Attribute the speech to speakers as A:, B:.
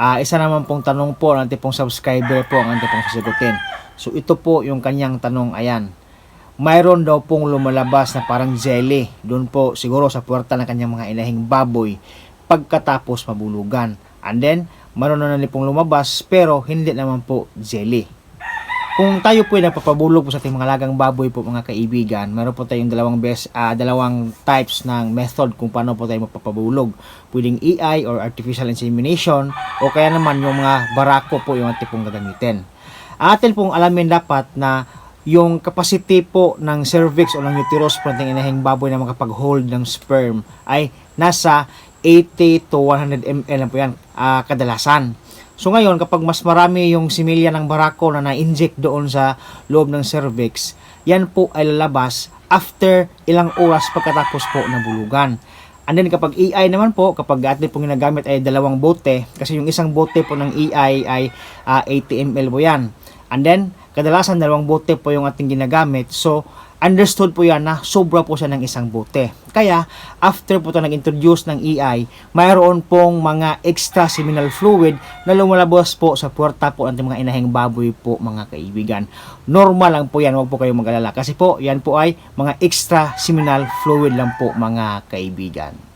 A: Ah, isa naman pong tanong po ng ating pong subscriber po ang ating pong sasagutin. So ito po yung kanyang tanong, ayan. Mayroon daw pong lumalabas na parang jelly doon po siguro sa puwerta ng kanyang mga inahing baboy pagkatapos mabulugan. And then, mayroon na pong lumabas pero hindi naman po jelly. Kung tayo po ay nagpapabulog po sa ating mga lagang baboy po mga kaibigan, meron po tayong dalawang best ah, dalawang types ng method kung paano po tayo magpapabulog. Pwedeng EI or artificial insemination o kaya naman yung mga barako po yung ating pong gagamitin. Atin pong alamin dapat na yung capacity po ng cervix o ng uterus po ng inahing baboy na makapag-hold ng sperm ay nasa 80 to 100 ml lang po yan ah, kadalasan. So ngayon, kapag mas marami yung similya ng barako na na-inject doon sa loob ng cervix, yan po ay lalabas after ilang oras pagkatapos po ng bulugan. And then kapag EI naman po, kapag atin pong ginagamit ay dalawang bote, kasi yung isang bote po ng EI ay ah, 80 ml po yan. And then, kadalasan dalawang bote po yung ating ginagamit. So, understood po yan na sobra po siya ng isang bote. Kaya, after po ito nag-introduce ng EI, mayroon pong mga extra seminal fluid na lumalabas po sa puwerta po ng mga inahing baboy po mga kaibigan. Normal lang po yan, huwag po kayong mag-alala. Kasi po, yan po ay mga extra seminal fluid lang po mga kaibigan.